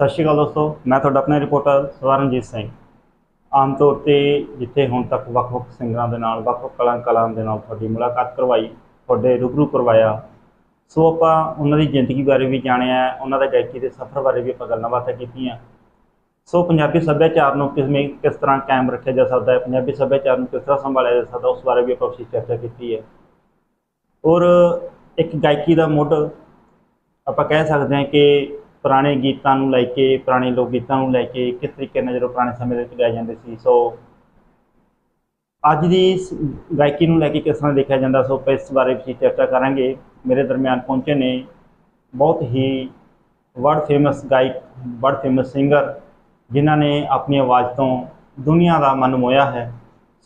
ਸਤਿ ਸ਼੍ਰੀ ਅਕਾਲ ਦੋਸਤੋ, ਮੈਂ ਤੁਹਾਡਾ ਆਪਣਾ ਰਿਪੋਰਟਰ ਸਵਰਨਜੀਤ ਸਿੰਘ। ਆਮ ਤੌਰ ਤੇ ਜਿੱਥੇ ਹੁਣ ਤੱਕ ਵੱਖ-ਵੱਖ ਸਿੰਗਰਾਂ ਦੇ ਨਾਲ, ਵੱਖ-ਵੱਖ ਕਲਾਂ ਕਲਾਂ ਦੇ ਨਾਲ ਤੁਹਾਡੀ ਮੁਲਾਕਾਤ ਕਰਵਾਈ, ਤੁਹਾਡੇ ਰੂਬਰੂ ਕਰਵਾਇਆ। ਸੋ ਆਪਾਂ ਉਹਨਾਂ ਦੀ ਜ਼ਿੰਦਗੀ ਬਾਰੇ ਵੀ ਜਾਣਿਆ, ਉਹਨਾਂ ਦਾ ਗਾਇਕੀ ਦੇ ਸਫ਼ਰ ਬਾਰੇ ਵੀ ਆਪਾਂ ਗੱਲਾਂ ਬਾਤਾਂ ਕੀਤੀਆਂ। ਸੋ ਪੰਜਾਬੀ ਸੱਭਿਆਚਾਰ ਨੂੰ ਕਿਵੇਂ ਕਿਸ ਤਰ੍ਹਾਂ ਕਾਇਮ ਰੱਖਿਆ ਜਾ ਸਕਦਾ ਹੈ, ਪੰਜਾਬੀ ਸੱਭਿਆਚਾਰ ਨੂੰ ਕਿਸ ਤਰ੍ਹਾਂ ਸੰਭਾਲਿਆ ਜਾ ਸਕਦਾ, ਉਸ ਬਾਰੇ ਵੀ ਆਪਾਂ ਵਿਸ਼ੇਸ਼ ਚਰਚਾ ਕੀਤੀ ਹੈ। ਔਰ ਇੱਕ ਗਾਇਕੀ ਦਾ ਮੁੱਢ ਆਪਾਂ ਕਹਿ ਸਕਦੇ ਹਾਂ ਕਿ ਪੁਰਾਣੇ ਗੀਤਾਂ ਨੂੰ ਲੈ ਕੇ, ਪੁਰਾਣੇ ਲੋਕ ਗੀਤਾਂ ਨੂੰ ਲੈ ਕੇ ਕਿਸ ਤਰੀਕੇ ਨਾਲ ਜਦੋਂ ਪੁਰਾਣੇ ਸਮੇਂ ਦੇ ਵਿੱਚ ਗਾਏ ਜਾਂਦੇ ਸੀ? ਸੋ ਅੱਜ ਦੀ ਗਾਇਕੀ ਨੂੰ ਲੈ ਕੇ ਕਿਸ ਤਰ੍ਹਾਂ ਦੇਖਿਆ ਜਾਂਦਾ? ਸੋ ਇਸ ਬਾਰੇ ਵੀ ਚਰਚਾ ਕਰਾਂਗੇ। ਮੇਰੇ ਦਰਮਿਆਨ ਪਹੁੰਚੇ ਨੇ ਬਹੁਤ ਹੀ ਵਰਲਡ ਫੇਮਸ ਗਾਇਕ ਵਰਲਡ ਫੇਮਸ ਸਿੰਗਰ ਜਿਨ੍ਹਾਂ ਨੇ ਆਪਣੀ ਆਵਾਜ਼ ਤੋਂ ਦੁਨੀਆ ਦਾ ਮਨ ਮੋਇਆ ਹੈ।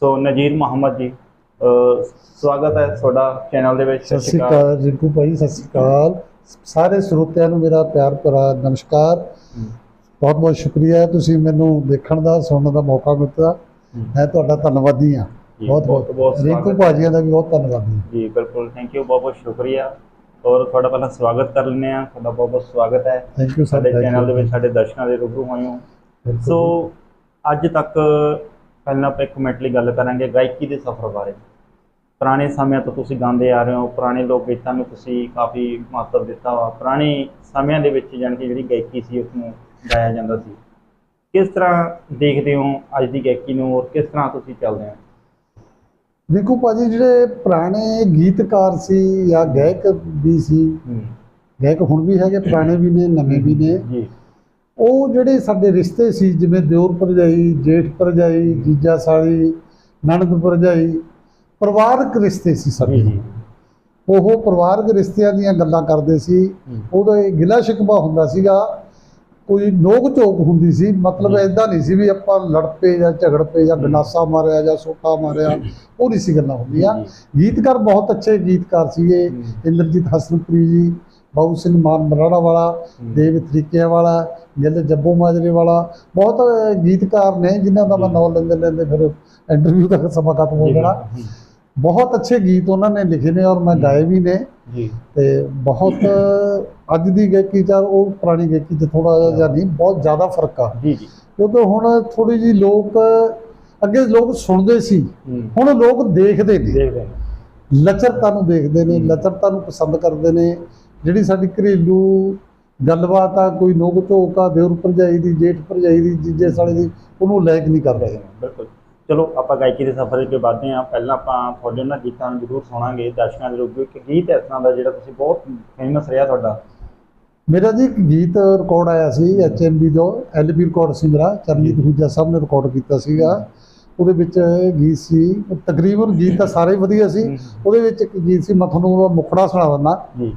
ਸੋ ਨਜੀਰ ਮੁਹੰਮਦ ਜੀ ਸਵਾਗਤ ਹੈ ਤੁਹਾਡਾ ਚੈਨਲ ਦੇ ਵਿੱਚ। ਸਤਿ ਸ਼੍ਰੀ ਅਕਾਲ ਰਿੰਕੂ ਭਾਈ ਸਤਿ ਸ਼੍ਰੀ ਅਕਾਲ। ਸਾਰੇ ਸਰੋਤਿਆਂ ਨੂੰ ਮੇਰਾ ਪਿਆਰ ਭਰਾ ਨਮਸਕਾਰ। ਬਹੁਤ ਬਹੁਤ ਸ਼ੁਕਰੀਆ ਤੁਸੀਂ ਮੈਨੂੰ ਦੇਖਣ ਦਾ ਸੁਣਨ ਦਾ ਮੌਕਾ ਦਿੱਤਾ। ਮੈਂ ਤੁਹਾਡਾ ਧੰਨਵਾਦੀ ਹਾਂ। ਬਹੁਤ ਬਹੁਤ ਬਹੁਤ। ਰਿੰਕੂ। ਭਾਜੀਆਂ ਦਾ ਵੀ ਬਹੁਤ ਧੰਨਵਾਦੀ ਜੀ ਬਿਲਕੁਲ। ਥੈਂਕ ਯੂ ਬਹੁਤ ਬਹੁਤ ਸ਼ੁਕਰੀਆ। ਔਰ ਤੁਹਾਡਾ ਪਹਿਲਾਂ ਸਵਾਗਤ ਕਰ ਲੈਂਦੇ ਆ ਤੁਹਾਡਾ ਬਹੁਤ ਬਹੁਤ ਸਵਾਗਤ ਹੈ। ਥੈਂਕ ਯੂ ਸਾਡੇ ਚੈਨਲ ਦੇ ਵਿੱਚ ਸਾਡੇ ਦਰਸ਼ਕਾਂ ਦੇ ਰੂਬਰੂ ਹੋਏ ਹੋ। ਸੋ ਅੱਜ ਤੱਕ ਪਹਿਲਾਂ ਆਪਾਂ ਇੱਕ ਮਿੰਟ ਲਈ ਗੱਲ ਕਰਾਂਗੇ ਗਾਇਕੀ ਦੇ ਸਫ਼ਰ ਬਾਰੇ। ਪੁਰਾਣੇ ਸਮਿਆਂ ਤੋਂ ਤੁਸੀਂ ਗਾਉਂਦੇ ਆ ਰਹੇ ਹੋ ਪੁਰਾਣੇ ਲੋਕ ਗੀਤਾਂ ਨੂੰ ਤੁਸੀਂ ਕਾਫੀ ਮਹੱਤਵ ਦਿੱਤਾ ਵਾ। ਪੁਰਾਣੇ ਸਮਿਆਂ ਦੇ ਵਿੱਚ ਜਾਣੀ ਕਿ ਜਿਹੜੀ ਗਾਇਕੀ ਸੀ ਉਸ ਨੂੰ ਗਾਇਆ ਜਾਂਦਾ ਸੀ। ਕਿਸ ਤਰ੍ਹਾਂ ਦੇਖਦੇ ਹੋ ਅੱਜ ਦੀ ਗਾਇਕੀ ਨੂੰ ਔਰ ਕਿਸ ਤਰ੍ਹਾਂ ਤੁਸੀਂ ਚੱਲਦੇ ਹੋ? ਰਿੰਕੂ ਭਾਜੀ ਜਿਹੜੇ ਪੁਰਾਣੇ ਗੀਤਕਾਰ ਸੀ ਜਾਂ ਗਾਇਕ ਵੀ ਸੀ ਗਾਇਕ ਹੁਣ ਵੀ ਹੈਗੇ ਪੁਰਾਣੇ ਵੀ ਨੇ ਨਵੇਂ ਵੀ ਨੇ। ਜੀ। ਉਹ ਜਿਹੜੇ ਸਾਡੇ ਰਿਸ਼ਤੇ ਸੀ ਜਿਵੇਂ ਦਿਓਰ ਭਰਜਾਈ ਜੇਠ ਭਰਜਾਈ ਜੀਜਾ ਸਾਲੀ ਨਣਦ ਭਰਜਾਈ ਪਰਿਵਾਰਕ ਰਿਸ਼ਤੇ ਸੀ ਸਾਡੇ। ਜੀ ਉਹ ਪਰਿਵਾਰਕ ਰਿਸ਼ਤਿਆਂ ਦੀਆਂ ਗੱਲਾਂ ਕਰਦੇ ਸੀ। ਉਹਦਾ ਇਹ ਗਿਲਾ ਸ਼ਿਕਵਾ ਹੁੰਦਾ ਸੀਗਾ। ਕੋਈ ਨੋਕ ਝੋਕ ਹੁੰਦੀ ਸੀ। ਮਤਲਬ। ਐਦਾਂ ਨਹੀਂ ਸੀ ਵੀ ਆਪਾਂ ਲੜ ਪਏ ਜਾਂ ਝਗੜ ਪਏ ਜਾਂ ਗਨਾਸਾ ਮਾਰਿਆ ਜਾਂ ਸੋਟਾ ਮਾਰਿਆ। ਉਹ ਨਹੀਂ ਸੀ ਗੱਲਾਂ ਹੁੰਦੀਆਂ। ਗੀਤਕਾਰ ਬਹੁਤ ਅੱਛੇ ਗੀਤਕਾਰ ਸੀਗੇ। ਇੰਦਰਜੀਤ ਹਸਨਪੁਰੀ ਜੀ ਬਾਬੂ ਸਿੰਘ ਮਾਨ ਮਰਾੜਾ ਵਾਲਾ ਦੇਵ ਤਰੀਕਿਆਂ ਵਾਲਾ ਗਿੱਲ ਜੱਬੋ ਮਾਜਰੇ ਵਾਲਾ। ਬਹੁਤ ਗੀਤਕਾਰ ਨੇ ਜਿਨ੍ਹਾਂ ਦਾ ਮੈਂ। ਨਾਮ ਲੈਂਦੇ ਲੈਂਦੇ ਫਿਰ ਇੰਟਰਵਿਊ ਤੱਕ ਸਮਾਂ ਖਤਮ ਹੋ ਜਾਣਾ। ਬਹੁਤ ਅੱਛੇ ਗੀਤ ਉਹਨਾਂ ਨੇ ਲਿਖੇ ਨੇ ਔਰ ਮੈਂ ਗਾਏ ਵੀ ਨੇ। ਜੀ। ਤੇ ਬਹੁਤ ਅੱਜ ਦੀ ਗਾਇਕੀ ਚ ਉਹ ਪੁਰਾਣੀ ਗਾਇਕੀ ਚ ਥੋੜਾ ਜਿਹਾ ਨਹੀਂ ਬਹੁਤ ਜ਼ਿਆਦਾ ਫ਼ਰਕ ਆ। ਜੀ ਜੀ। ਕਿਉਂਕਿ ਹੁਣ ਥੋੜੀ ਜੀ ਲੋਕ ਅੱਗੇ ਲੋਕ ਸੁਣਦੇ ਸੀ ਹੁਣ ਲੋਕ ਦੇਖਦੇ ਨੇ। ਦੇਖਦੇ ਲਚਰਤਾ ਨੂੰ ਦੇਖਦੇ ਨੇ। ਲਚਰਤਾ ਨੂੰ ਪਸੰਦ ਕਰਦੇ ਨੇ। ਜਿਹੜੀ ਸਾਡੀ ਘਰੇਲੂ ਗੱਲਬਾਤ ਆ ਕੋਈ ਨੋਕ ਝੋਕ ਆ ਦਿਓਰ ਭਰਜਾਈ ਦੀ ਜੇਠ ਭਰਜਾਈ ਦੀ ਜੀਜੇ ਸਾਲੇ ਦੀ ਉਹਨੂੰ ਲਾਇਕ ਨਹੀਂ ਕਰਦੇ ਬਿਲਕੁਲ। ਚਲੋ ਆਪਾਂ ਗਾਇਕੀ ਦੇ ਸਫ਼ਰ ਵਿੱਚ ਵਧਦੇ ਹਾਂ। ਪਹਿਲਾਂ ਆਪਾਂ ਤੁਹਾਡੇ ਉਹਨਾਂ ਗੀਤਾਂ ਨੂੰ ਜ਼ਰੂਰ ਸੁਣਾਂਗੇ ਦਰਸ਼ਕਾਂ ਦੇ ਰੂਪ ਵਿੱਚ। ਗੀਤ ਇਸ ਤਰ੍ਹਾਂ ਦਾ ਜਿਹੜਾ ਤੁਸੀਂ ਬਹੁਤ ਫੇਮਸ ਰਿਹਾ ਤੁਹਾਡਾ। ਮੇਰਾ ਜੀ ਗੀਤ ਰਿਕਾਰਡ ਆਇਆ ਸੀ ਐਚਐਮਬੀ ਤੋਂ। ਐਲਬੀ ਰਿਕਾਰਡ ਸੀ ਮੇਰਾ ਚਰਨਜੀਤ ਹੂਜਾ ਸਾਹਿਬ ਨੇ ਰਿਕਾਰਡ ਕੀਤਾ ਸੀਗਾ। ਉਹਦੇ ਵਿੱਚ ਗੀਤ ਸੀ ਤਕਰੀਬਨ ਗੀਤ ਤਾਂ ਸਾਰੇ ਵਧੀਆ ਸੀ। ਉਹਦੇ ਵਿੱਚ ਇੱਕ ਗੀਤ ਸੀ ਮੈਂ ਤੁਹਾਨੂੰ ਉਹਦਾ ਮੁਖੜਾ ਸੁਣਾ ਦਿੰਦਾ। ਜੀ।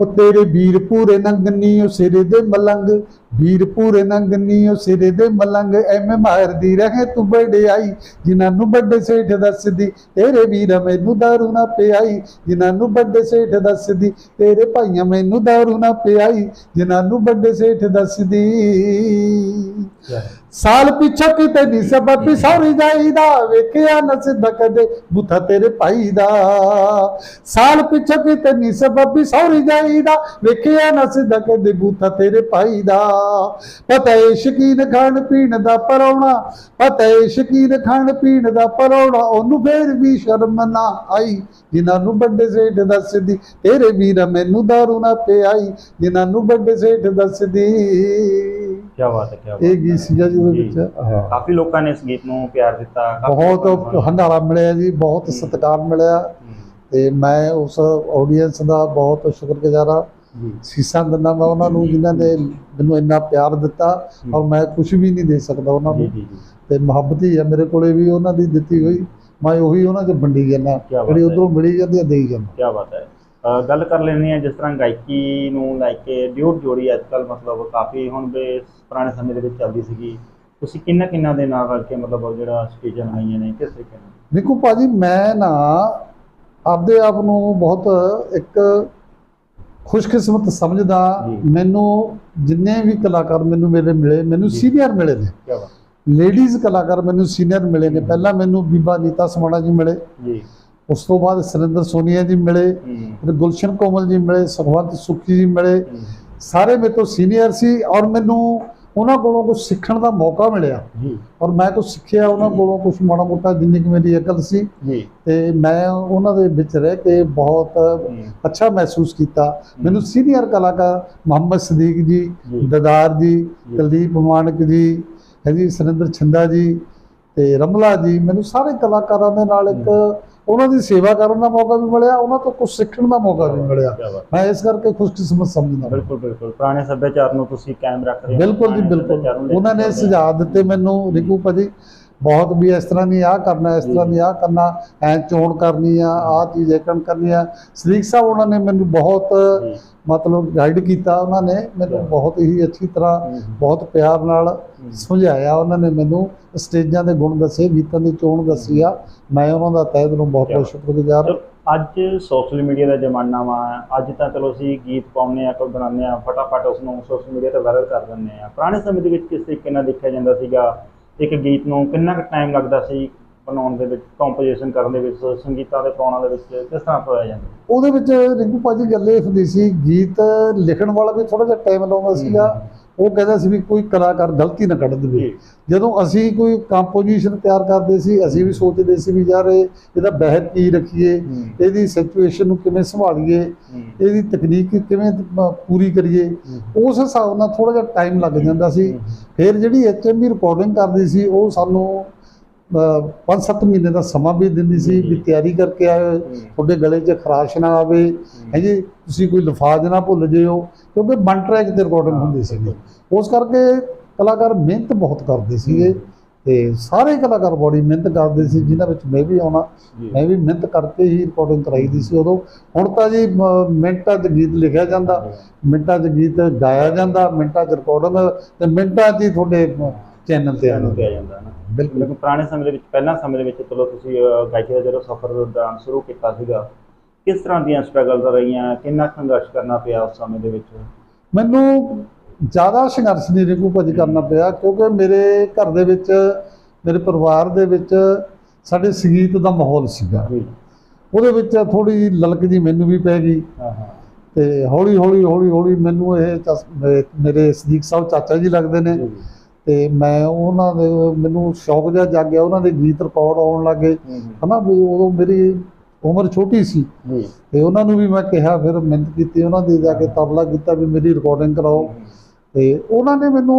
ਉਹ ਤੇਰੇ ਵੀਰ ਪੂਰੇ ਨੰਗਨੀ ਉਹ ਸਿਰੇ ਦੇ ਮਲੰਗ ਵੀਰ ਪੂਰੇ ਨੰਗਨੀ ਉਹ ਸਿਰੇ ਦੇ ਮਲੰਗ ਐਵੇਂ ਮਾਰਦੀ ਰਹੇ ਤੂੰ ਵਡਿਆਈ। ਜਿਨ੍ਹਾਂ ਨੂੰ ਵੱਡੇ ਸੇਠ ਦੱਸਦੀ ਤੇਰੇ ਵੀਰ ਮੈਨੂੰ ਦਾਰੂ ਨਾ ਪਿਆਈ। ਜਿਨ੍ਹਾਂ ਨੂੰ ਵੱਡੇ ਸੇਠ ਦੱਸਦੀ ਤੇਰੇ ਭਾਈਆਂ ਮੈਨੂੰ ਦਾਰੂ ਨਾ ਪਿਆਈ। ਜਿਨ੍ਹਾਂ ਨੂੰ ਵੱਡੇ ਸੇਠ ਦੱਸਦੀ। ਸਾਲ ਪਿੱਛੇ ਕਿਤੇ ਨਹੀਂ ਸਬਬ ਸੌਰੀ ਜਾਈਦਾ ਵੇਖਿਆ ਨਾ ਸਿੱਧਾ ਕਦੇ ਬੁੱਥਾ ਤੇਰੇ ਭਾਈ ਦਾ। ਸਾਲ ਪਿੱਛੇ ਕਿਤੇ ਨਹੀਂ ਸਬਬ ਸੌਰੀ ਜਾਈਦਾ ਵੇਖਿਆ ਨਾ ਸਿੱਧਾ ਕਦੇ ਬੁੱਥਾ ਤੇਰੇ ਭਾਈ ਦਾ। ਪਤਾ ਏ ਸ਼ਕੀਨ ਖਾਣ ਪੀਣ ਦਾ ਪਰੌਣਾ ਪਤਾ ਏ ਸ਼ਕੀਨ ਖਾਣ ਪੀਣ ਦਾ ਪਰੌਣਾ ਉਹਨੂੰ ਫੇਰ ਵੀ ਸ਼ਰਮ ਨਾ ਆਈ। ਜਿਨ੍ਹਾਂ ਨੂੰ ਵੱਡੇ ਸੇਠ ਦੱਸਦੀ ਤੇਰੇ ਵੀਰ ਮੈਨੂੰ ਦਾਰੂ ਨਾ ਪਿਆਈ। ਜਿਨ੍ਹਾਂ ਨੂੰ ਵੱਡੇ ਸੇਠ ਦੱਸਦੀ। ਕੀ ਬਾਤ ਹੈ ਕੀ ਬਾਤ ਇਹ ਗੀਤ ਸੀਗਾ ਜੀ ਉਹਦੇ ਜੀ। ਵਿੱਚ? ਕਾਫੀ ਲੋਕਾਂ ਨੇ ਇਸ ਗੀਤ ਨੂੰ ਪਿਆਰ ਦਿੱਤਾ ਬਹੁਤ ਹੰਡਾਰਾ ਮਿਲਿਆ ਜੀ ਬਹੁਤ ਸਤਿਕਾਰ ਮਿਲਿਆ। ਤੇ ਮੈਂ ਉਸ ਆਡੀਅנס ਦਾ ਬਹੁਤ ਸ਼ੁਕਰਗੁਜ਼ਾਰ ਹਾਂ। ਸੀਸਾਂ ਦਿੰਦਾ ਮੈਂ ਉਹਨਾਂ ਨੂੰ ਜਿਨ੍ਹਾਂ ਨੇ ਮੈਨੂੰ ਇੰਨਾ ਪਿਆਰ ਦਿੱਤਾ ਔਰ ਮੈਂ ਕੁਝ ਵੀ ਨਹੀਂ ਦੇ ਸਕਦਾ ਉਹਨਾਂ ਨੂੰ। ਤੇ ਮੁਹੱਬਤ ਹੀ ਹੈ ਮੇਰੇ ਕੋਲੇ ਵੀ ਉਹਨਾਂ ਦੀ ਦਿੱਤੀ ਹੋਈ। ਮੈਂ ਉਹੀ ਉਹਨਾਂ 'ਚ ਵੰਡੀ ਜਾਂਦਾ ਜਿਹੜੀ ਹੈ। ਉਧਰੋਂ ਮਿਲੀ ਜਾਂਦੀ ਹੈ ਦੇਈ ਜਾਂਦਾ। ਕੀ ਬਾਤ ਹੈ। ਗੱਲ ਕਰ ਲੈਂਦੇ ਆ ਜਿਸ ਤਰ੍ਹਾਂ ਗਾਇਕੀ ਨੂੰ ਲੈ ਕੇ ਡਿਊਟ ਜੋੜੀ ਅੱਜ ਕੱਲ ਮਤਲਬ ਕਾਫੀ ਹੁਣ ਦੇ ਪੁਰਾਣੇ ਸਮੇਂ ਦੇ ਵਿੱਚ ਚੱਲਦੀ ਸੀਗੀ। ਤੁਸੀਂ ਕਿੰਨਾ ਕਿੰਨਾ ਦੇ ਨਾਲ ਰਲ ਕੇ ਮਤਲਬ ਜਿਹੜਾ ਸਟੇਜਾਂ ਬਣਾਈਆਂ ਨੇ ਕਿਸ ਤਰੀਕੇ ਨਾਲ? ਦੇਖੋ ਭਾਜੀ ਮੈਂ ਨਾ ਆਪਦੇ ਆਪ ਨੂੰ ਬਹੁਤ ਇੱਕ ਖੁਸ਼ਕਿਸਮਤ ਸਮਝਦਾ। ਮੈਨੂੰ ਜਿੰਨੇ ਵੀ ਕਲਾਕਾਰ ਮੈਨੂੰ ਮੇਰੇ ਮਿਲੇ ਮੈਨੂੰ। ਸੀਨੀਅਰ ਮਿਲੇ ਨੇ। ਲੇਡੀਜ਼ ਕਲਾਕਾਰ ਮੈਨੂੰ ਸੀਨੀਅਰ ਮਿਲੇ ਨੇ। ਪਹਿਲਾਂ ਮੈਨੂੰ ਬੀਬਾ ਨੀਤਾ ਸਮਾਣਾ ਜੀ ਮਿਲੇ। ਜੀ। ਉਸ ਤੋਂ ਬਾਅਦ ਸੁਰਿੰਦਰ ਸੋਨੀਆ ਜੀ ਮਿਲੇ। ਫਿਰ ਗੁਲਸ਼ਨ ਕੋਮਲ ਜੀ ਮਿਲੇ ਸੁਖਵੰਤ ਸੁੱਖੀ ਜੀ ਮਿਲੇ। ਸਾਰੇ ਮੇਰੇ ਤੋਂ ਸੀਨੀਅਰ ਸੀ ਔਰ ਮੈਨੂੰ ਉਹਨਾਂ ਕੋਲੋਂ ਕੁਝ ਸਿੱਖਣ ਦਾ ਮੌਕਾ ਮਿਲਿਆ। ਜੀ। ਔਰ ਮੈਂ ਕੁਝ ਸਿੱਖਿਆ ਉਹਨਾਂ ਕੋਲੋਂ ਕੁਝ ਮਾੜਾ ਮੋਟਾ ਜਿੰਨੀ ਕੁ ਮੇਰੀ ਅਕਲ ਸੀ। ਜੀ। ਤੇ ਮੈਂ ਉਹਨਾਂ ਦੇ ਵਿੱਚ ਰਹਿ ਕੇ ਬਹੁਤ ਅੱਛਾ ਮਹਿਸੂਸ ਕੀਤਾ। ਮੈਨੂੰ ਸੀਨੀਅਰ ਕਲਾਕਾਰ ਮੁਹੰਮਦ ਸਦੀਕ ਜੀ। ਦਦਾਰ ਜੀ ਜੀ। ਕੁਲਦੀਪ ਮਾਨਕ ਜੀ ਹੈ ਜੀ ਸੁਰਿੰਦਰ ਛਿੰਦਾ ਜੀ ਤੇ ਰਮਲਾ ਜੀ। ਮੈਨੂੰ ਸਾਰੇ ਕਲਾਕਾਰਾਂ ਦੇ ਨਾਲ ਇੱਕ ਉਹਨਾਂ ਦੀ ਸੇਵਾ ਕਰਨ ਦਾ ਮੌਕਾ ਵੀ ਮਿਲਿਆ ਉਹਨਾਂ ਤੋਂ ਕੁਝ ਸਿੱਖਣ ਦਾ ਮੌਕਾ ਵੀ ਮਿਲਿਆ। ਮੈਂ ਇਸ ਕਰਕੇ ਖੁਸ਼ਕਿਸਮਤ ਸਮਝਦਾ ਬਿਲਕੁਲ ਬਿਲਕੁਲ ਪੁਰਾਣੇ ਸੱਭਿਆਚਾਰ ਨੂੰ ਤੁਸੀਂ ਕਾਇਮ ਰੱਖ ਰਹੇ ਹੋ ਬਿਲਕੁਲ ਜੀ ਬਿਲਕੁਲ ਉਹਨਾਂ ਨੇ। ਸੁਝਾਅ ਦਿੱਤੇ ਮੈਨੂੰ ਰਿੰਕੂ ਭਾਜੀ ਬਹੁਤ ਵੀ ਇਸ ਤਰ੍ਹਾਂ ਨਹੀਂ ਆਹ ਕਰਨਾ ਇਸ ਤਰ੍ਹਾਂ ਨਹੀਂ ਆਹ ਕਰਨਾ ਐ ਚੋਣ ਕਰਨੀ ਆ ਆਹ ਚੀਜ਼ ਏਕਣ ਕਰਨੀ ਆ ਸਦੀਕ ਸਾਹਿਬ ਉਹਨਾਂ ਨੇ ਮੈਨੂੰ ਬਹੁਤ। ਮਤਲਬ ਗਾਈਡ ਕੀਤਾ ਉਹਨਾਂ ਨੇ ਮੈਨੂੰ ਬਹੁਤ ਹੀ ਅੱਛੀ ਤਰ੍ਹਾਂ। ਬਹੁਤ ਪਿਆਰ ਨਾਲ ਸਮਝਾਇਆ ਉਹਨਾਂ ਨੇ ਮੈਨੂੰ ਸਟੇਜਾਂ ਦੇ ਗੁਣ ਦੱਸੇ ਗੀਤਾਂ ਦੀ ਚੋਣ ਦੱਸੀ ਆ ਮੈਂ ਉਹਨਾਂ ਦਾ ਤਹਿ ਦਿਲੋਂ ਬਹੁਤ ਬਹੁਤ ਸ਼ੁਕਰਗੁਜ਼ਾਰ ਅੱਜ ਸੋਸ਼ਲ ਮੀਡੀਆ ਦਾ ਜ਼ਮਾਨਾ ਵਾ ਅੱਜ ਤਾਂ ਚਲੋ ਅਸੀਂ ਗੀਤ ਪਾਉਂਦੇ ਆ ਕੋਈ ਬਣਾਉਂਦੇ ਆ ਫਟਾਫਟ ਉਸ ਨੂੰ ਸੋਸ਼ਲ ਮੀਡੀਆ ਤੇ ਵਾਇਰਲ ਕਰ ਦਿੰਦੇ ਆ ਪੁਰਾਣੇ ਸਮੇਂ ਦੇ ਵਿੱਚ ਕਿਸ ਤਰੀਕੇ ਨਾਲ ਦੇਖਿਆ ਜਾਂਦਾ ਸੀਗਾ? ਇੱਕ ਗੀਤ ਨੂੰ ਕਿੰਨਾ ਕੁ ਟਾਈਮ ਲੱਗਦਾ ਸੀ? ਬਣਾਉਣ ਦੇ ਵਿੱਚ ਕੰਪੋਜੀਸ਼ਨ ਕਰਨ ਦੇ ਵਿੱਚ ਸੰਗੀਤਾਂ ਦੇ ਪਾਉਣ ਦੇ ਵਿੱਚ ਕਿਸ ਤਰ੍ਹਾਂ ਪਾਇਆ ਜਾਂਦਾ? ਉਹਦੇ ਵਿੱਚ ਰਿੰਕੂ ਭਾਜੀ ਗੱਲ ਇਹ ਹੁੰਦੀ ਸੀ ਗੀਤ ਲਿਖਣ ਵਾਲਾ ਵੀ ਥੋੜਾ ਜਿਹਾ ਟਾਈਮ ਲਾਉਂਦਾ ਸੀਗਾ। ਉਹ ਕਹਿੰਦਾ ਸੀ ਵੀ ਕੋਈ ਕਲਾਕਾਰ ਗਲਤੀ ਨਾ ਕੱਢ ਦੇਵੇ। ਜਦੋਂ ਅਸੀਂ ਕੋਈ ਕੰਪੋਜੀਸ਼ਨ ਤਿਆਰ ਕਰਦੇ ਸੀ ਅਸੀਂ ਵੀ ਸੋਚਦੇ ਸੀ ਵੀ ਯਾਰ ਇਹ ਇਹਦਾ ਬਹਿਰ ਕੀ ਰੱਖੀਏ। ਇਹਦੀ ਸਿਚੁਏਸ਼ਨ ਨੂੰ ਕਿਵੇਂ ਸੰਭਾਲੀਏ। ਇਹਦੀ ਤਕਨੀਕ ਕਿਵੇਂ ਪੂਰੀ ਕਰੀਏ? ਉਸ ਹਿਸਾਬ ਨਾਲ ਥੋੜਾ ਜਿਹਾ ਟਾਈਮ ਲੱਗ ਜਾਂਦਾ ਸੀ। ਫਿਰ ਜਿਹੜੀ ਐਚਐਮਵੀ ਰਿਕਾਰਡਿੰਗ ਕਰਦੀ ਸੀ ਉਹ ਸਾਨੂੰ 5-7 ਮਹੀਨੇ ਦਾ ਸਮਾਂ ਵੀ ਦਿੰਦੀ ਸੀ ਵੀ ਤਿਆਰੀ ਕਰਕੇ ਆਏ ਤੁਹਾਡੇ ਗਲੇ 'ਚ ਖਰਾਸ਼ ਨਾ ਆਵੇ। ਹੈ। ਜੀ? ਤੁਸੀਂ ਕੋਈ ਲਫਾਜ਼ ਨਾ ਭੁੱਲ ਜਿਓ ਕਿਉਂਕਿ ਵਨ ਟਰੈਕ ਤੇ ਰਿਕਾਰਡਿੰਗ ਹੁੰਦੀ ਸੀ ਉਸ ਕਰਕੇ ਕਲਾਕਾਰ ਮਿਹਨਤ ਬਹੁਤ ਕਰਦੇ ਸੀਗੇ ਤੇ ਸਾਰੇ ਕਲਾਕਾਰ ਬੜੀ ਮਿਹਨਤ ਕਰਦੇ ਸੀ ਜਿਨ੍ਹਾਂ ਵਿੱਚ ਮੈਂ ਵੀ ਆਉਣਾ। ਮੈਂ ਵੀ ਮਿਹਨਤ ਕਰਕੇ ਹੀ ਰਿਕਾਰਡਿੰਗ ਕਰਾਈ ਦੀ ਸੀ ਉਦੋਂ। ਹੁਣ ਤਾਂ ਜੀ ਮਿੰਟਾਂ 'ਚ ਗੀਤ ਲਿਖਿਆ ਜਾਂਦਾ ਮਿੰਟਾਂ 'ਚ ਗੀਤ ਗਾਇਆ ਜਾਂਦਾ ਮਿੰਟਾਂ 'ਚ ਰਿਕਾਰਡਿੰਗ ਤੇ ਮਿੰਟਾਂ 'ਚ ਹੀ ਤੁਹਾਡੇ ਚੈਨਲ ਤੇ ਆ ਜਾਂਦਾ ਜਾਂਦਾ ਨਾ ਬਿਲਕੁਲ। ਲੇਕਿਨ ਪੁਰਾਣੇ ਸਮੇਂ ਦੇ ਵਿੱਚ ਪਹਿਲਾਂ ਸਮੇਂ ਦੇ ਵਿੱਚ ਚਲੋ ਤੁਸੀਂ ਗਾਇਕੀ ਦਾ ਜਦੋਂ ਸਫ਼ਰ ਦੌਰਾਨ ਸ਼ੁਰੂ ਕੀਤਾ ਸੀਗਾ ਕਿਸ ਤਰ੍ਹਾਂ ਦੀਆਂ ਸਟਰਗਲਸ ਰਹੀਆਂ? ਕਿੰਨਾ ਸੰਘਰਸ਼ ਕਰਨਾ ਪਿਆ ਉਸ ਸਮੇਂ ਦੇ ਵਿੱਚ? ਮੈਨੂੰ ਜ਼ਿਆਦਾ ਸੰਘਰਸ਼ ਨਹੀਂ ਰਿੰਕੂ ਭਾਜੀ ਕਰਨਾ ਪਿਆ ਕਿਉਂਕਿ ਮੇਰੇ ਘਰ ਦੇ ਵਿੱਚ ਮੇਰੇ ਪਰਿਵਾਰ ਦੇ ਵਿੱਚ ਸਾਡੇ ਸੰਗੀਤ ਦਾ ਮਾਹੌਲ ਸੀਗਾ। ਉਹਦੇ ਵਿੱਚ ਥੋੜੀ ਲਲਕ ਜੀ ਮੈਨੂੰ ਵੀ ਪੈ ਗਈ। ਹਾਂ ਹਾਂ। ਤੇ ਹੌਲੀ ਹੌਲੀ ਹੌਲੀ ਹੌਲੀ ਮੈਨੂੰ ਇਹ ਮੇਰੇ ਸਦੀਕ ਸਾਹਿਬ ਚਾਚਾ ਜੀ ਲੱਗਦੇ ਨੇ। ਤੇ ਮੈਂ ਉਹਨਾਂ ਦੇ ਮੈਨੂੰ ਸ਼ੌਕ ਜਿਹਾ ਜਾਗਿਆ ਉਹਨਾਂ ਦੇ ਗੀਤ ਰਿਕਾਰਡ ਆਉਣ ਲੱਗੇ ਹਨਾ ਵੀ ਉਦੋਂ ਮੇਰੀ ਉਮਰ ਛੋਟੀ ਸੀ। ਤੇ ਉਹਨਾਂ ਨੂੰ ਵੀ ਮੈਂ ਕਿਹਾ ਫਿਰ ਮਿਹਨਤ ਕੀਤੀ ਉਹਨਾਂ ਦੇ ਜਾ ਕੇ ਤਰਲਾ ਕੀਤਾ ਵੀ ਮੇਰੀ ਰਿਕਾਰਡਿੰਗ ਕਰਾਓ। ਤੇ ਉਹਨਾਂ ਨੇ ਮੈਨੂੰ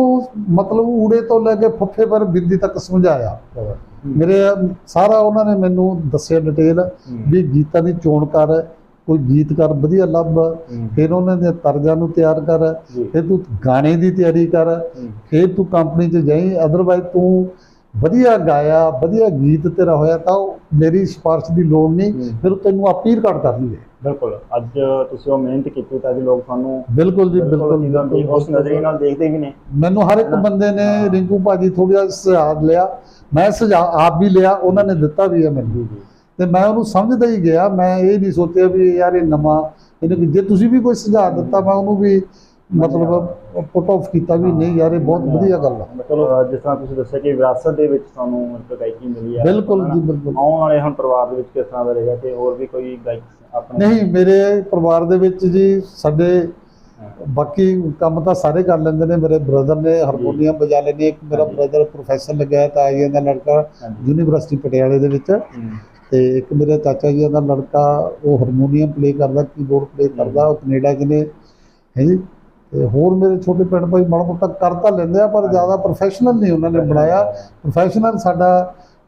ਮਤਲਬ ਊੜੇ ਤੋਂ ਲੈ ਕੇ ਫੱਫੇ ਪਰ ਬਿੰਦੀ ਤੱਕ ਸਮਝਾਇਆ। ਮੇਰੇ ਸਾਰਾ ਉਹਨਾਂ ਨੇ ਮੈਨੂੰ ਦੱਸਿਆ ਡਿਟੇਲ ਵੀ ਗੀਤਾਂ ਦੀ ਚੋਣ ਕਰ ਕੋਈ ਗੀਤਕਾਰ ਵਧੀਆ ਲੱਭ ਫਿਰ ਉਹਨਾਂ ਦੇ ਤਰਜ਼ਾਂ ਨੂੰ ਤਿਆਰ ਕਰ ਫਿਰ ਤੂੰ ਗਾਣੇ ਦੀ ਤਿਆਰੀ ਕਰ ਫਿਰ ਤੂੰ ਕੰਪਨੀ 'ਚ ਜਾਈਂ ਅਦਰਵਾਈਜ਼ ਤੂੰ ਵਧੀਆ ਗਾਇਆ ਵਧੀਆ ਗੀਤ ਤੇਰਾ ਹੋਇਆ ਤਾਂ ਮੇਰੀ ਸਿਫਾਰਿਸ਼ ਦੀ ਲੋੜ ਨਹੀਂ। ਫਿਰ ਤੈਨੂੰ ਆਪੀ ਰਿਕਾਰਡ ਕਰਨਗੇ ਬਿਲਕੁਲ ਅੱਜ ਤੁਸੀਂ ਉਹ ਮਿਹਨਤ ਕੀਤੀ ਤਾਂ ਜੀ ਲੋਕ ਤੁਹਾਨੂੰ ਬਿਲਕੁਲ ਜੀ ਬਿਲਕੁਲ ਉਸ। ਨਜ਼ਰੀਏ ਨਾਲ ਦੇਖਦੇ ਵੀ ਨੇ ਮੈਨੂੰ ਹਰ ਇੱਕ। ਬੰਦੇ ਨੇ। ਰਿੰਕੂ ਭਾਜੀ ਥੋੜਾ ਜਿਹਾ ਸੁਝਾਅ ਲਿਆ ਮੈਂ ਸੁਝਾਅ ਆਪ ਵੀ ਲਿਆ ਉਹਨਾਂ ਨੇ ਦਿੱਤਾ ਵੀ ਹੈ ਮੈਨੂੰ ਤੇ ਮੈਂ ਉਹਨੂੰ ਸਮਝਦਾ ਹੀ ਗਿਆ ਮੈਂ ਇਹ ਨਹੀਂ ਸੋਚਿਆ ਵੀ ਯਾਰ ਇਹ ਨਵਾਂ ਇਹਨੂੰ ਜੇ ਤੁਸੀਂ ਵੀ ਕੋਈ ਸੁਝਾਅ ਦਿੱਤਾ ਮੈਂ ਉਹਨੂੰ ਵੀ ਮਤਲਬ ਪੁੱਟ ਆਫ ਕੀਤਾ ਵੀ ਨਹੀਂ ਯਾਰ ਇਹ ਬਹੁਤ ਵਧੀਆ ਗੱਲ ਆ। ਚਲੋ ਜਿਸ ਤਰ੍ਹਾਂ ਤੁਸੀਂ ਦੱਸਿਆ ਕਿ ਵਿਰਾਸਤ ਦੇ ਵਿੱਚ ਤੁਹਾਨੂੰ ਇੱਕ ਗਾਇਕੀ ਮਿਲੀ ਹੈ ਬਿਲਕੁਲ? ਜੀ ਬਿਲਕੁਲ। ਆਉਣ ਵਾਲੇ ਹੁਣ ਪਰਿਵਾਰ ਦੇ ਵਿੱਚ ਕਿਸ ਤਰ੍ਹਾਂ ਦਾ ਰਹੇਗਾ ਤੇ ਹੋਰ ਵੀ ਕੋਈ ਗਾਇਕ ਆਪਣੇ? ਨਹੀਂ ਮੇਰੇ ਪਰਿਵਾਰ ਦੇ ਵਿੱਚ ਜੀ ਸਾਡੇ ਬਾਕੀ ਕੰਮ ਤਾਂ ਸਾਰੇ ਕਰ ਲੈਂਦੇ ਨੇ ਮੇਰੇ ਬ੍ਰਦਰ ਨੇ ਹਾਰਮੋਨੀਅਮ ਵਜਾ ਲੈਂਦੇ ਇੱਕ ਮੇਰਾ। ਬ੍ਰਦਰ ਪ੍ਰੋਫੈਸਰ ਲੱਗਿਆ ਹੈ ਤਾਈਆਂ ਦਾ ਲੜਕਾ ਯੂਨੀਵਰਸਿਟੀ ਪਟਿਆਲੇ ਦੇ ਵਿੱਚ। ਤੇ ਇੱਕ ਮੇਰੇ ਚਾਚਾ ਜੀ ਦਾ ਲੜਕਾ ਉਹ ਹਾਰਮੋਨੀਅਮ ਪਲੇ ਕਰਦਾ ਕੀਬੋਰਡ ਪਲੇ ਕਰਦਾ ਉਹ ਕੈਨੇਡਾ 'ਚ ਨੇ ਹੈ ਜੀ? ਤੇ ਹੋਰ ਮੇਰੇ ਛੋਟੇ ਭੈਣ ਭਾਈ ਮਾੜਾ ਮੋਟਾ ਕਰ ਤਾਂ ਲੈਂਦੇ ਆ ਪਰ ਜ਼ਿਆਦਾ ਪ੍ਰੋਫੈਸ਼ਨਲ ਨਹੀਂ ਉਹਨਾਂ ਨੇ ਬਣਾਇਆ। ਪ੍ਰੋਫੈਸ਼ਨਲ ਸਾਡਾ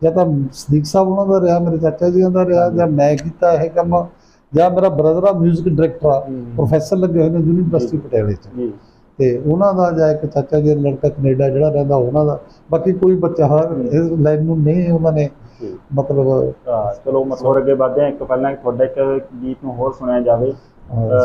ਜਾਂ ਤਾਂ ਸਦੀਕ ਸਾਹਿਬ ਉਹਨਾਂ ਦਾ ਰਿਹਾ ਮੇਰੇ ਚਾਚਾ ਜੀ ਦਾ ਰਿਹਾ ਜਾਂ ਮੈਂ ਕੀਤਾ ਇਹ ਕੰਮ ਜਾਂ ਮੇਰਾ ਬ੍ਰਦਰ ਆ 뮤직 ਡਾਇਰੈਕਟਰ ਆ ਪ੍ਰੋਫੈਸਰ ਲੱਗੇ ਹੋਏ ਨੇ ਯੂਨੀਵਰਸਿਟੀ ਪਟਿਆਲੇ 'ਚ। ਤੇ ਉਹਨਾਂ ਦਾ ਜਾਂ ਇੱਕ ਚਾਚਾ ਜੀ ਦਾ ਲੜਕਾ ਕੈਨੇਡਾ ਜਿਹੜਾ ਰਹਿੰਦਾ ਉਹਨਾਂ ਦਾ। ਬਾਕੀ ਕੋਈ ਬੱਚਾ ਇਸ ਲਾਈਨ ਨੂੰ ਨਹੀਂ ਉਹਨਾਂ ਨੇ ਮਤਲਬ ਚਲੋ ਮਤਲਬ ਹੋਰ ਅੱਗੇ ਵਧਦੇ ਹਾਂ। ਇੱਕ ਪਹਿਲਾਂ ਤੁਹਾਡਾ ਇੱਕ ਗੀਤ ਨੂੰ ਹੋਰ ਸੁਣਿਆ ਜਾਵੇ।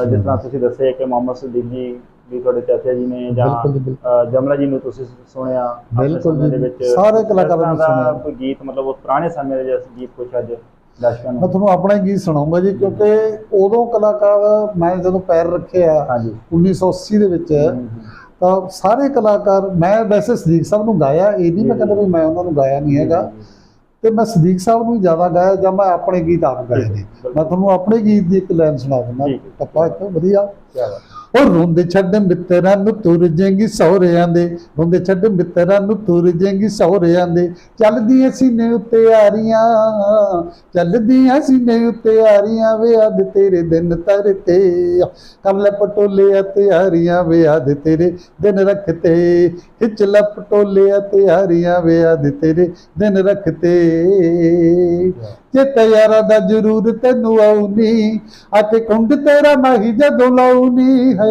ਜਿਸ ਤਰ੍ਹਾਂ ਤੁਸੀਂ ਦੱਸਿਆ ਕਿ ਮੁਹੰਮਦ ਸਦੀਕ ਜੀ ਵੀ ਤੁਹਾਡੇ ਚਾਚਾ ਜੀ ਨੇ ਜਾਂ ਜਮਲਾ ਜੀ ਨੂੰ ਤੁਸੀਂ ਸੁਣਿਆ ਬਿਲਕੁਲ ਦੇ ਵਿੱਚ। ਸਾਰੇ ਕਲਾਕਾਰਾਂ ਨੂੰ ਸੁਣਿਆ। ਕੋਈ ਗੀਤ ਮਤਲਬ ਉਸ ਪੁਰਾਣੇ ਸਮੇਂ ਦੇ ਜਿਸ ਗੀਤ ਕੁਛ ਅੱਜ ਦਰਸ਼ਕਾਂ ਮੈਂ ਨੂੰ ਤੁਹਾਨੂੰ ਆਪਣਾ ਗੀਤ ਸੁਣਾਉਂਗਾ ਜੀ ਕਿਉਂਕਿ ਉਦੋਂ ਕਲਾਕਾਰ ਮੈਂ ਜਦੋਂ ਪੈਰ ਰੱਖਿਆ ਹਾਂਜੀ। 1980 ਦੇ ਵਿੱਚ ਤਾਂ ਸਾਰੇ ਕਲਾਕਾਰ ਮੈਂ ਵੈਸੇ ਸਦੀਕ ਸਾਹਿਬ ਨੂੰ ਗਾਇਆ ਇਹ ਨਹੀਂ ਮੈਂ ਕਹਿੰਦਾ ਵੀ ਮੈਂ ਉਹਨਾਂ ਨੂੰ ਗਾਇਆ ਨਹੀਂ ਹੈਗਾ। ਤੇ ਮੈਂ ਸਦੀਕ ਸਾਹਿਬ ਨੂੰ ਜ਼ਿਆਦਾ ਗਾਇਆ ਜਾਂ ਮੈਂ ਆਪਣੇ ਗੀਤ ਆਪ ਗਾਏ ਨੇ। ਮੈਂ ਤੁਹਾਨੂੰ ਆਪਣੇ ਗੀਤ ਦੀ ਇੱਕ ਲਾਈਨ ਸੁਣਾ ਦਿੰਦਾ। ਟੱਪਾ ਇੱਕ ਵਧੀਆ। ਉਹ ਰੋਂਦੇ ਛੱਡ ਮਿੱਤਰਾਂ ਨੂੰ ਤੁਰ ਜੇਂਗੀ ਸਹੁਰਿਆਂ ਦੇ, ਰੋਂਦੇ ਛੱਡ ਮਿੱਤਰਾਂ ਨੂੰ ਤੁਰ ਜੇਂਗੀ ਸਹੁਰਿਆਂ ਦੇ। ਚੱਲਦੀਆਂ ਸੀਨੇ ਉੱਤੇ ਆਰੀਆਂ, ਚੱਲਦੀਆਂ ਸੀਨੇ ਉੱਤੇ ਆਰੀਆਂ, ਵੇ ਅੱਜ ਤੇਰੇ ਦਿਨ ਤਰਤੇ। ਕਰ ਲੈ ਪਟੋਲੇ ਤੇ ਹਾਰੀਆਂ ਵੇ ਅੱਜ ਤੇਰੇ ਦਿਨ ਰੱਖਤੇ। ਖਿੱਚ ਲੈ ਪਟੋਲੇ ਤੇ ਹਾਰੀਆਂ ਵੇ ਅੱਜ ਤੇਰੇ ਦਿਨ ਰੱਖਤੇ। ਚੇਤਾ ਯਾਰਾ ਦਾ ਜ਼ਰੂਰ ਤੈਨੂੰ ਆਉਣੀ। ਆ ਕੁੰਡ ਤੇਰਾ ਮਾਹੀ ਜਦੋਂ ਲਾਉਣੀ ਹੈ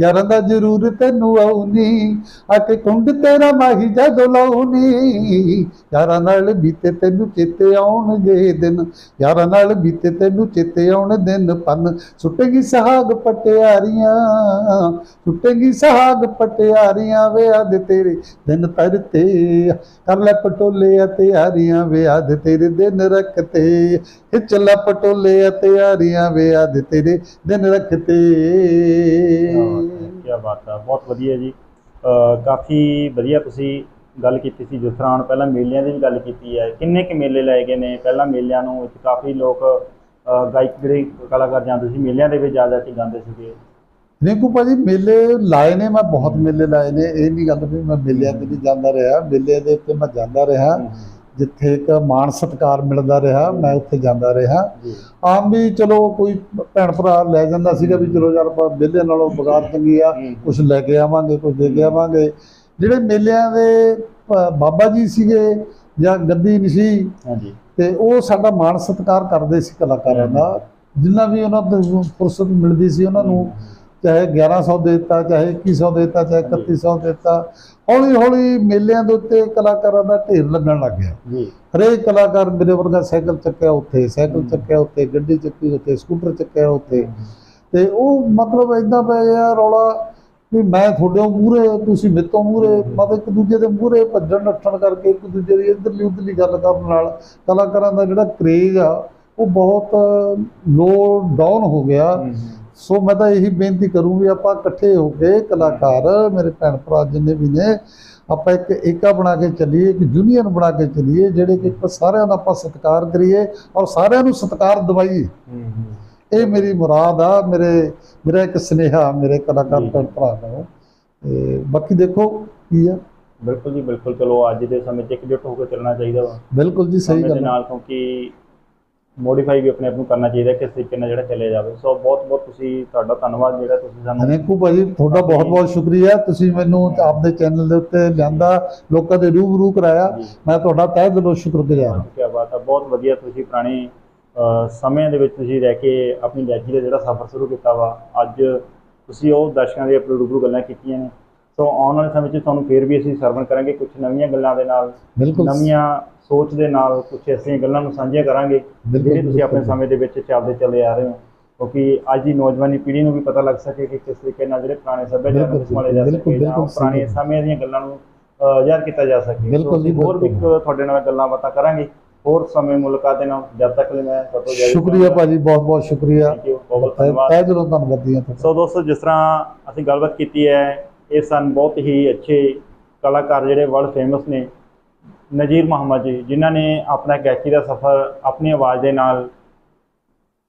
ਯਾਰਾਂ ਦਾ ਜ਼ਰੂਰ ਤੈਨੂੰ ਆਉਣੀ। ਆ ਕੁੰਡ ਤੇਰਾ ਮਾਹੀ ਜਦੋਂ ਲਾਉਣੀ, ਯਾਰਾਂ ਨਾਲ ਬੀਤੇ ਤੈਨੂੰ ਚੇਤੇ ਆਉਣਗੇ ਦਿਨ। ਯਾਰਾਂ ਨਾਲ ਬੀਤੇ ਤੈਨੂੰ ਚੇਤੇ ਆਉਣ ਦਿਨ ਪੰਨ। ਸੁੱਟੇਗੀ ਸਹਾਗ ਪਟਿਆਰੀਆਂ, ਸੁੱਟੇਗੀ ਸਹਾਗ ਪਟਿਆਰੀਆਂ ਵੇ ਅੱਜ ਤੇਰੇ ਦਿਨ ਤਰਤੇ ਕਰ ਲੈ ਪਟੋਲੇ ਤੇ ਆਰੀਆਂ ਵੇ ਅੱਜ ਤੇਰੇ ਦਿਨ ਰੱਖਤੇ ਖਿੱਚ ਲੈ ਪਟੋਲੇ ਅਤੇ ਹਾਰੀਆਂ ਵੇ ਅੱਜ ਤੇਰੇ ਦਿਨ ਰੱਖਤੇ। ਕੀ ਬਾਤ ਹੈ ਬਹੁਤ ਵਧੀਆ ਜੀ। ਕਾਫੀ ਵਧੀਆ ਤੁਸੀਂ ਗੱਲ ਕੀਤੀ ਸੀ ਜਿਸ ਤਰ੍ਹਾਂ ਪਹਿਲਾਂ ਮੇਲਿਆਂ ਦੀ ਵੀ ਗੱਲ ਕੀਤੀ ਹੈ। ਕਿੰਨੇ ਕੁ ਮੇਲੇ ਲਾਏ ਗਏ ਨੇ? ਪਹਿਲਾਂ ਮੇਲਿਆਂ ਨੂੰ ਵਿੱਚ ਕਾਫੀ ਲੋਕ ਗਾਇਕ ਜਿਹੜੇ ਕਲਾਕਾਰ ਜਾਂਦੇ ਸੀ ਮੇਲਿਆਂ ਦੇ ਵਿੱਚ ਜਾ ਜਾ ਕੇ ਗਾਉਂਦੇ ਸੀਗੇ। ਰਿੰਕੂ ਭਾਜੀ ਮੇਲੇ ਲਾਏ ਨੇ ਮੈਂ ਬਹੁਤ ਮੇਲੇ ਲਾਏ ਨੇ। ਇਹ ਨਹੀਂ ਗੱਲ ਵੀ ਮੈਂ ਮੇਲਿਆਂ ਤੇ ਨਹੀਂ ਜਾਂਦਾ ਰਿਹਾ। ਮੇਲੇ ਦੇ ਉੱਤੇ ਮੈਂ ਜਾਂਦਾ ਰਿਹਾ। ਜਿੱਥੇ ਇੱਕ ਮਾਣ ਸਤਿਕਾਰ ਮਿਲਦਾ ਰਿਹਾ ਮੈਂ ਉੱਥੇ ਜਾਂਦਾ ਰਿਹਾ। ਆਮ ਵੀ ਚਲੋ ਕੋਈ ਭੈਣ ਭਰਾ ਲੈ ਜਾਂਦਾ ਸੀਗਾ ਵੀ ਚਲੋ ਯਾਰ ਆਪਾਂ ਮੇਲੇ ਨਾਲੋਂ ਬਗਾਰ ਚੰਗੀ ਆ ਕੁਝ ਲੈ ਕੇ ਆਵਾਂਗੇ ਕੁਝ ਦੇ ਕੇ ਆਵਾਂਗੇ। ਜਿਹੜੇ ਮੇਲਿਆਂ ਦੇ ਬਾਬਾ ਜੀ ਸੀਗੇ ਜਾਂ ਗੱਦੀ ਨਹੀਂ ਸੀ ਹਾਂਜੀ। ਤੇ ਉਹ ਸਾਡਾ ਮਾਣ ਸਤਿਕਾਰ ਕਰਦੇ ਸੀ ਕਲਾਕਾਰਾਂ ਦਾ। ਜਿੰਨਾ ਵੀ ਉਹਨਾਂ ਨੂੰ ਫੁਰਸਤ ਮਿਲਦੀ ਸੀ ਉਹਨਾਂ ਨੂੰ ਚਾਹੇ 1100 ਦੇ ਦਿੱਤਾ ਚਾਹੇ 2100 ਦੇ ਦਿੱਤਾ ਚਾਹੇ 3100 ਦੇ ਦਿੱਤਾ ਹੌਲੀ ਹੌਲੀ ਮੇਲਿਆਂ ਦੇ ਉੱਤੇ ਕਲਾਕਾਰਾਂ ਦਾ ਢੇਰ ਲੱਗਣ ਲੱਗ ਗਿਆ। ਜੀ। ਹਰੇਕ ਕਲਾਕਾਰ ਮੇਰੇ ਵਰਗਾ ਸਾਈਕਲ ਚੱਕਿਆ ਉੱਥੇ ਸਾਈਕਲ ਚੱਕਿਆ ਉੱਥੇ ਗੱਡੀ ਚੱਕੀ ਉੱਥੇ ਸਕੂਟਰ ਚੱਕਿਆ ਉੱਥੇ। ਤੇ ਉਹ ਮਤਲਬ ਇਦਾਂ ਪੈ ਗਿਆ ਰੌਲਾ ਵੀ ਮੈਂ ਤੁਹਾਡੇ ਮੂਹਰੇ ਤੁਸੀਂ ਮੇਰੇ ਤੋਂ ਮੂਹਰੇ ਮਤਲਬ ਇੱਕ ਦੂਜੇ ਦੇ ਮੂਹਰੇ ਭੱਜਣ ਨੱਠਣ ਕਰਕੇ ਇੱਕ ਦੂਜੇ ਦੀ ਇੱਧਰਲੀ ਉੱਧਰਲੀ ਗੱਲ ਕਰਨ ਨਾਲ ਕਲਾਕਾਰਾਂ ਦਾ ਜਿਹੜਾ ਕਰੇਜ ਆ ਉਹ ਬਹੁਤ ਲੋ ਡਾਊਨ ਹੋ ਗਿਆ। ਸੋ ਮੈਂ ਤਾਂ ਇਹੀ ਬੇਨਤੀ ਕਰੂੰ ਵੀ ਆਪਾਂ ਇਕੱਠੇ ਹੋ ਕੇ ਕਲਾਕਾਰ ਮੇਰੇ ਭੈਣ ਭਰਾ ਜਿੰਨੇ ਵੀ ਨੇ ਆਪਾਂ ਇੱਕ ਏਕਾ ਬਣਾ ਕੇ ਚੱਲੀਏ ਇੱਕ ਯੂਨੀਅਨ ਬਣਾ ਕੇ ਚੱਲੀਏ ਜਿਹੜੇ ਕਿ ਸਾਰਿਆਂ ਦਾ ਆਪਾਂ ਸਤਿਕਾਰ ਕਰੀਏ ਔਰ ਸਾਰਿਆਂ ਨੂੰ ਸਤਿਕਾਰ ਦਿਵਾਈਏ। ਇਹ ਮੇਰੀ ਮੁਰਾਦ ਆ ਮੇਰੇ ਮੇਰਾ ਇੱਕ ਸੁਨੇਹਾ ਮੇਰੇ ਕਲਾਕਾਰ। ਭੈਣ ਭਰਾ ਨੂੰ ਤੇ ਬਾਕੀ ਦੇਖੋ ਕੀ ਆ। ਬਿਲਕੁਲ ਜੀ ਬਿਲਕੁਲ। ਚਲੋ ਅੱਜ ਦੇ ਸਮੇਂ 'ਚ ਇਕਜੁੱਟ ਹੋ ਕੇ ਚੱਲਣਾ ਚਾਹੀਦਾ ਵਾ। ਬਿਲਕੁਲ ਜੀ ਸਹੀ ਦੇ ਗੱਲ। ਨਾਲ ਕਿਉਂਕਿ ਮੋਡੀਫਾਈ ਵੀ ਆਪਣੇ ਆਪ ਨੂੰ ਕਰਨਾ ਚਾਹੀਦਾ ਕਿਸ ਤਰੀਕੇ ਨਾਲ ਜਿਹੜਾ ਚੱਲਿਆ ਜਾਵੇ। ਸੋ ਬਹੁਤ ਬਹੁਤ ਤੁਸੀਂ ਤੁਹਾਡਾ ਧੰਨਵਾਦ ਜਿਹੜਾ ਤੁਸੀਂ ਸਾਨੂੰ ਰਿੰਕੂ ਭਾਜੀ ਤੁਹਾਡਾ ਬਹੁਤ ਬਹੁਤ ਸ਼ੁਕਰੀਆ। ਤੁਸੀਂ ਮੈਨੂੰ ਆਪਦੇ ਚੈਨਲ ਦੇ ਉੱਤੇ ਲਿਆਂਦਾ ਲੋਕਾਂ ਦੇ ਰੂਬਰੂ ਕਰਾਇਆ। ਮੈਂ ਤੁਹਾਡਾ ਤਹਿ ਦਿਲੋਂ ਸ਼ੁਕਰਗੁਜ਼ਾਰ ਹਾਂ। ਕੀ ਬਾਤ ਹੈ। ਬਹੁਤ ਵਧੀਆ ਤੁਸੀਂ ਪੁਰਾਣੇ ਸਮੇਂ ਦੇ ਵਿੱਚ ਤੁਸੀਂ ਰਹਿ ਕੇ ਆਪਣੀ ਗਾਇਕੀ ਦਾ ਜਿਹੜਾ ਸਫ਼ਰ ਸ਼ੁਰੂ ਕੀਤਾ ਵਾ। ਅੱਜ ਤੁਸੀਂ ਉਹ ਦਰਸ਼ਕਾਂ ਦੇ ਆਪਣੇ ਰੂਬਰੂ ਗੱਲਾਂ ਕੀਤੀਆਂ ਨੇ। ਸੋ ਆਉਣ ਵਾਲੇ ਸਮੇਂ 'ਚ ਤੁਹਾਨੂੰ ਫੇਰ ਵੀ ਅਸੀਂ ਸਰਵਣ ਕਰਾਂਗੇ ਕੁਝ ਨਵੀਆਂ ਗੱਲਾਂ ਦੇ ਨਾਲ। ਨਵੀਆਂ ਸੋਚ ਦੇ ਨਾਲ ਕੁਝ ਐਸੀਆਂ ਗੱਲਾਂ ਨੂੰ ਸਾਂਝੀਆਂ ਕਰਾਂਗੇ ਜਿਹੜੇ ਤੁਸੀਂ ਆਪਣੇ ਸਮੇਂ ਦੇ ਵਿੱਚ ਚੱਲਦੇ ਚਲੇ ਆ ਰਹੇ ਹੋ। ਕਿਉਂਕਿ ਅੱਜ ਦੀ ਨੌਜਵਾਨੀ ਪੀੜ੍ਹੀ ਨੂੰ ਵੀ ਪਤਾ ਲੱਗ ਸਕੇ ਕਿ ਕਿਸ ਤਰੀਕੇ ਨਾਲ ਜਿਹੜੇ ਪੁਰਾਣੇ ਸੱਭਿਆਚਾਰ ਨੂੰ ਸੰਭਾਲੇ ਜਾ ਸਕੇ ਜਾਂ ਪੁਰਾਣੇ। ਸਮੇਂ ਦੀਆਂ ਗੱਲਾਂ ਨੂੰ ਜ਼ਾਹਰ ਕੀਤਾ ਜਾ ਸਕੇ। ਬਿਲਕੁਲ ਜੀ, ਹੋਰ ਵੀ। ਤੁਹਾਡੇ ਨਾਲ ਗੱਲਾਂ ਬਾਤਾਂ ਕਰਾਂਗੇ। ਹੋਰ ਸਮੇਂ ਮੁਲਾਕਾਤ ਦੇ ਨਾਲ ਜਦ ਤੱਕ ਲਈ ਮੈਂ ਤੁਹਾਡੇ ਸ਼ੁਕਰੀਆ। ਭਾਜੀ ਬਹੁਤ ਬਹੁਤ ਸ਼ੁਕਰੀਆ। ਬਹੁਤ ਧੰਨਵਾਦ। ਤਹਿ ਦਿਲੋਂ ਧੰਨਵਾਦੀ ਹਾਂ ਤੁਹਾਡਾ। ਸੋ ਦੋਸਤੋ ਜਿਸ ਤਰ੍ਹਾਂ ਅਸੀਂ ਗੱਲਬਾਤ ਕੀਤੀ ਹੈ ਇਹ ਸਨ ਬਹੁਤ ਹੀ ਅੱਛੇ ਕਲਾਕਾਰ ਜਿਹੜੇ ਵਰਲਡ ਫੇਮਸ ਨੇ। ਨਜੀਰ ਮੁਹੰਮਦ ਜੀ, ਜਿਨ੍ਹਾਂ ਨੇ ਆਪਣਾ ਗਾਇਕੀ ਦਾ ਸਫ਼ਰ ਆਪਣੀ ਆਵਾਜ਼ ਦੇ ਨਾਲ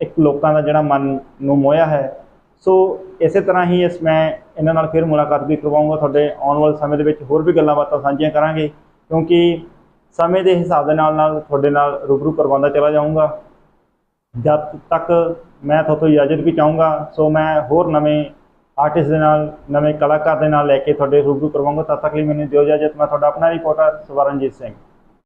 ਇੱਕ ਲੋਕਾਂ ਦਾ ਜਿਹੜਾ ਮਨ ਨੂੰ ਮੋਇਆ ਹੈ। ਸੋ ਇਸੇ ਤਰ੍ਹਾਂ ਹੀ ਇਸ ਮੈਂ ਇਹਨਾਂ ਨਾਲ ਫਿਰ ਮੁਲਾਕਾਤ ਵੀ ਕਰਵਾਉਂਗਾ ਤੁਹਾਡੇ ਆਉਣ ਵਾਲੇ ਸਮੇਂ ਦੇ ਵਿੱਚ ਹੋਰ ਵੀ ਗੱਲਾਂ ਬਾਤਾਂ ਸਾਂਝੀਆਂ ਕਰਾਂਗੇ, ਕਿਉਂਕਿ ਸਮੇਂ ਦੇ ਹਿਸਾਬ ਦੇ ਨਾਲ ਨਾਲ ਤੁਹਾਡੇ ਨਾਲ ਰੂਬਰੂ ਕਰਵਾਉਂਦਾ ਚਲਾ ਜਾਊਂਗਾ। ਜਦ ਤੱਕ ਮੈਂ ਤੁਹਾਡੇ ਤੋਂ ਇਜਾਜ਼ਤ ਵੀ ਚਾਹੂੰਗਾ, ਸੋ ਮੈਂ ਹੋਰ ਨਵੇਂ ਆਰਟਿਸਟ ਦੇ ਨਾਲ, ਨਵੇਂ ਕਲਾਕਾਰ ਦੇ ਨਾਲ ਲੈ ਕੇ ਤੁਹਾਡੇ ਰੂਬਰੂ ਕਰਵਾਉਂਗਾ। ਤਦ ਤੱਕ ਲਈ ਮੈਨੂੰ ਦਿਓ ਇਜਾਜ਼ਤ। ਮੈਂ ਤੁਹਾਡਾ ਆਪਣਾ ਰਿਪੋਰਟਰ ਸਵਰਨਜੀਤ ਸਿੰਘ।